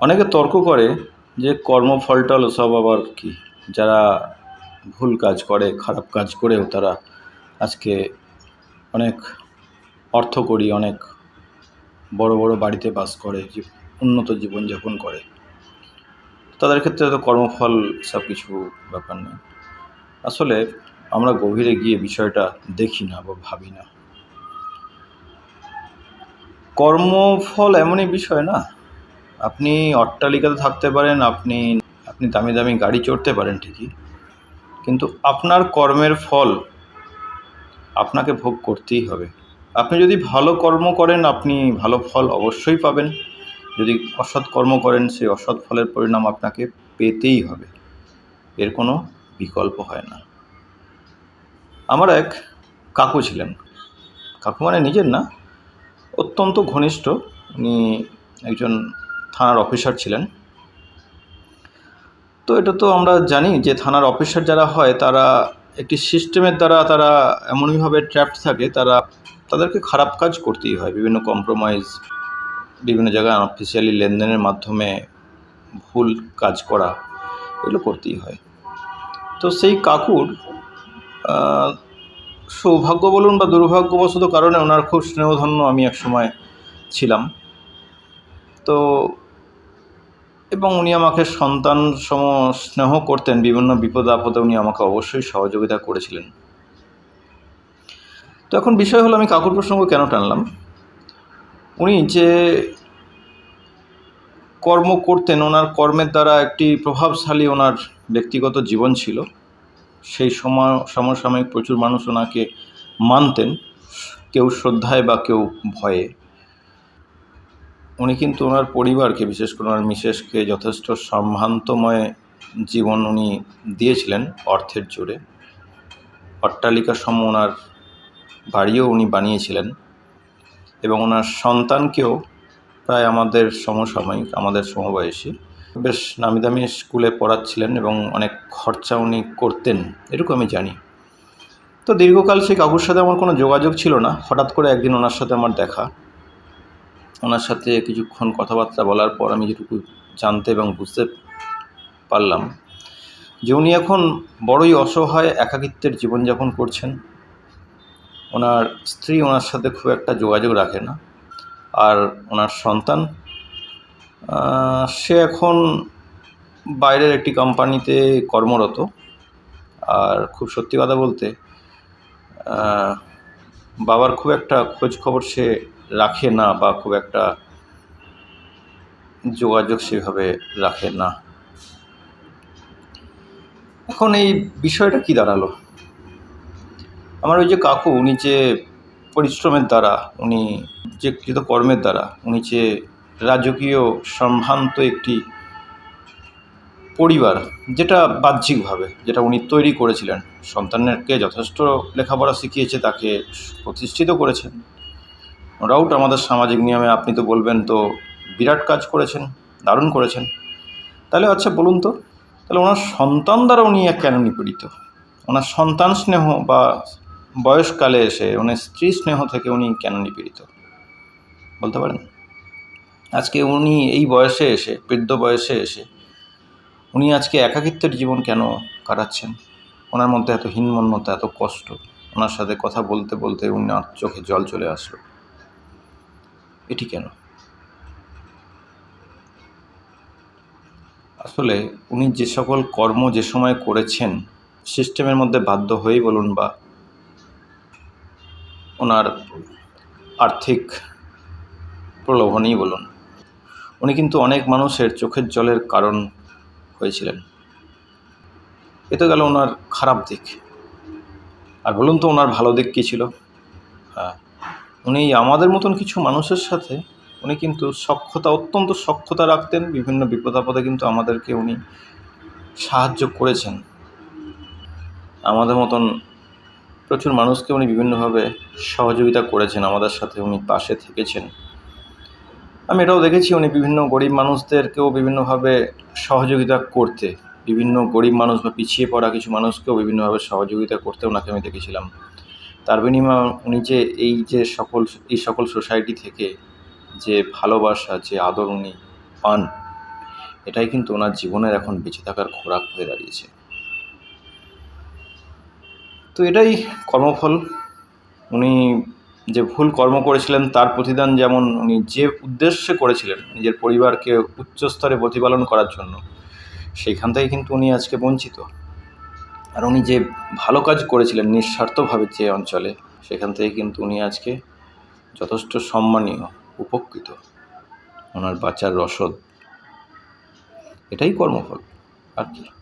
অনেকে তর্ক করে যে কর্মফলটা হলো সব আবার কি? যারা ভুল কাজ করে, খারাপ কাজ করেও তারা আজকে অনেক অর্থ করি অনেক বড় বড় বাড়িতে বাস করে উন্নত জীবনযাপন করে। তাদের ক্ষেত্রে তো কর্মফল সব কিছু ব্যাপার নেই আসলে আমরা গভীরে গিয়ে বিষয়টা দেখি না বা ভাবি না। কর্মফল এমনই বিষয় না আপনি অট্টালিকাতে থাকতে পারেন, আপনি আপনি দামি দামি গাড়ি চড়তে পারেন ঠিকই। কিন্তু আপনার কর্মের ফল আপনাকে ভোগ করতেই হবে। আপনি যদি ভালো কর্ম করেন, আপনি ভালো ফল অবশ্যই পাবেন। যদি অসৎ কর্ম করেন সেই অসৎ ফলের পরিণাম আপনাকে পেতেই হবে। এর কোনো বিকল্প হয় না। আমার এক কাকু ছিলেন। কাকু মানে নিজের না, অত্যন্ত ঘনিষ্ঠ। উনি একজন থানার অফিসার ছিলেন। তো এটা তো আমরা জানি যে থানার অফিসার যারা হয়, তারা একটি সিস্টেমের দ্বারা তারা এমনইভাবে ট্র্যাপড থাকে, তারা তাদেরকে খারাপ কাজ করতেই হয়। বিভিন্ন কম্প্রোমাইজ বিভিন্ন জায়গায় অফিসিয়ালি লেনদেনের মাধ্যমে ভুল কাজ করা, এগুলো করতেই হয়। তো সেই কাকুর সৌভাগ্য বলুন বা দুর্ভাগ্যবশত কারণে ওনার খুব স্নেহধন্য আমি এক সময় ছিলাম। তো এবং উনি আমাকে সন্তান সম স্নেহ করতেন, বিভিন্ন বিপদ আপদে উনি আমাকে অবশ্যই সহযোগিতা করেছিলেন। তো এখন বিষয় হলো আমি কাকুর প্রসঙ্গ কেন টানলাম? উনি যে কর্ম করতেন, ওনার কর্মের দ্বারা একটি প্রভাবশালী ওনার ব্যক্তিগত জীবন ছিল। সেই সময় সমসাময়িক প্রচুর মানুষ ওনাকে মানতেন। কেউ শ্রদ্ধায় বা কেউ ভয়ে। উনি কিন্তু ওনার পরিবারকে, বিশেষ করে ওনার মিসেসকে যথেষ্ট সম্ভ্রান্তময় জীবন উনি দিয়েছিলেন অর্থের জোরে। অট্টালিকা সম ওনার বাড়িও উনি বানিয়েছিলেন এবং ওনার সন্তানকেও প্রায় আমাদের সমসাময়িক, আমাদের সমবয়সী। বেশ নামি দামি স্কুলে পড়াচ্ছিলেন এবং অনেক খরচা উনি করতেন, এটুকু আমি জানি। তো দীর্ঘকাল সেই কাকুর সাথে আমার কোনো যোগাযোগ ছিল না। হঠাৎ করে একদিন ওনার সাথে আমার দেখা। ওনার সাথে কিছুক্ষণ কথাবার্তা বলার পর আমি যেটুকু জানতে এবং বুঝতে পারলাম যে উনি এখন বড়ই অসহায়, একাকিত্বের জীবনযাপন করছেন। ওনার স্ত্রী ওনার সাথে খুব একটা যোগাযোগ রাখে না। আর ওনার সন্তান সে এখন বাইরের একটি কোম্পানিতে কর্মরত। আর খুব সত্যি কথা বলতে বাবার খুব একটা খোঁজ খবর সে রাখে না বা খুব একটা যোগাযোগ সেভাবে রাখে না। এখন এই বিষয়টা কি দাঁড়াল? আমার ওই যে কাকু, উনি যে পরিশ্রমের দ্বারা, উনি যে কর্মের দ্বারা, উনি যে রাজকীয় সম্ভ্রান্ত একটি পরিবার, যেটা বাহ্যিকভাবে, যেটা উনি তৈরি করেছিলেন। সন্তানকে যথেষ্ট লেখাপড়া শিখিয়েছে, তাকে প্রতিষ্ঠিত করেছেন। নো ডাউট আমাদের সামাজিক নিয়মে আপনি তো বলবেন তো বিরাট কাজ করেছেন, দারুণ করেছেন। তাহলে আচ্ছা বলুন তো, তাহলে ওনার সন্তান দ্বারা উনি কেন নিপীড়িত? ওনার সন্তান স্নেহ বা বয়সকালে এসে ওনার স্ত্রী স্নেহ থেকে উনি কেন নিপীড়িত? বলতে পারেন? আজকে উনি এই বয়সে এসে, বৃদ্ধ বয়সে এসে উনি আজকে একাকিত্বের জীবন কেন কাটাচ্ছেন? ওনার মধ্যে এত হীনমন্যতা, এত কষ্ট, ওনার সাথে কথা বলতে বলতে উনার চোখে জল চলে আসলো। এটি কেন? আসলে উনি যে সকল কর্ম যে সময় করেছেন, সিস্টেমের মধ্যে বাধ্য হয়েই বলুন বা ওনার আর্থিক প্রলোভনই বলুন, উনি কিন্তু অনেক মানুষের চোখের জলের কারণ হয়েছিলেন। এ তো গেল ওনার খারাপ দিক। আর বলুন তো ওনার ভালো দিক কী ছিল? হ্যাঁ উনি আমাদের মতন কিছু মানুষের সাথে উনি কিন্তু সক্ষতা, অত্যন্ত সক্ষতা রাখতেন। বিভিন্ন বিপদ আপদে কিন্তু আমাদেরকে উনি সাহায্য করেছেন। আমাদের মতন প্রচুর মানুষকে উনি বিভিন্নভাবে সহযোগিতা করেছেন। আমাদের সাথে উনি পাশে থেকেছেন। আমি এটাও দেখেছি উনি বিভিন্ন গরিব মানুষদেরকেও বিভিন্নভাবে সহযোগিতা করতে। বিভিন্ন গরিব মানুষ বা পিছিয়ে পড়া কিছু মানুষকেও বিভিন্নভাবে সহযোগিতা করতে ওনাকে আমি দেখেছিলাম। তার বিনিময়ে উনি যে এই যে সকল, এই সকল সোসাইটি থেকে যে ভালোবাসা, যে আদর উনি পান, এটাই কিন্তু ওনার জীবনের এখন বেঁচে থাকার খোরাক হয়ে দাঁড়িয়েছে। তো এটাই কর্মফল। উনি যে ভুল কর্ম করেছিলেন, তার প্রতিদান যেমন উনি যে উদ্দেশ্যে করেছিলেন, নিজের পরিবারকে উচ্চস্তরে প্রতিপালন করার জন্য, সেইখান থেকে কিন্তু উনি আজকে বঞ্চিত। আর উনি যে ভালো কাজ করেছিলেন নিঃস্বার্থভাবে যে অঞ্চলে, সেখান থেকে কিন্তু উনি আজকে যথেষ্ট সম্মানীয়, উপকৃত। ওনার বাঁচার রসদ। এটাই কর্মফল। আর কি?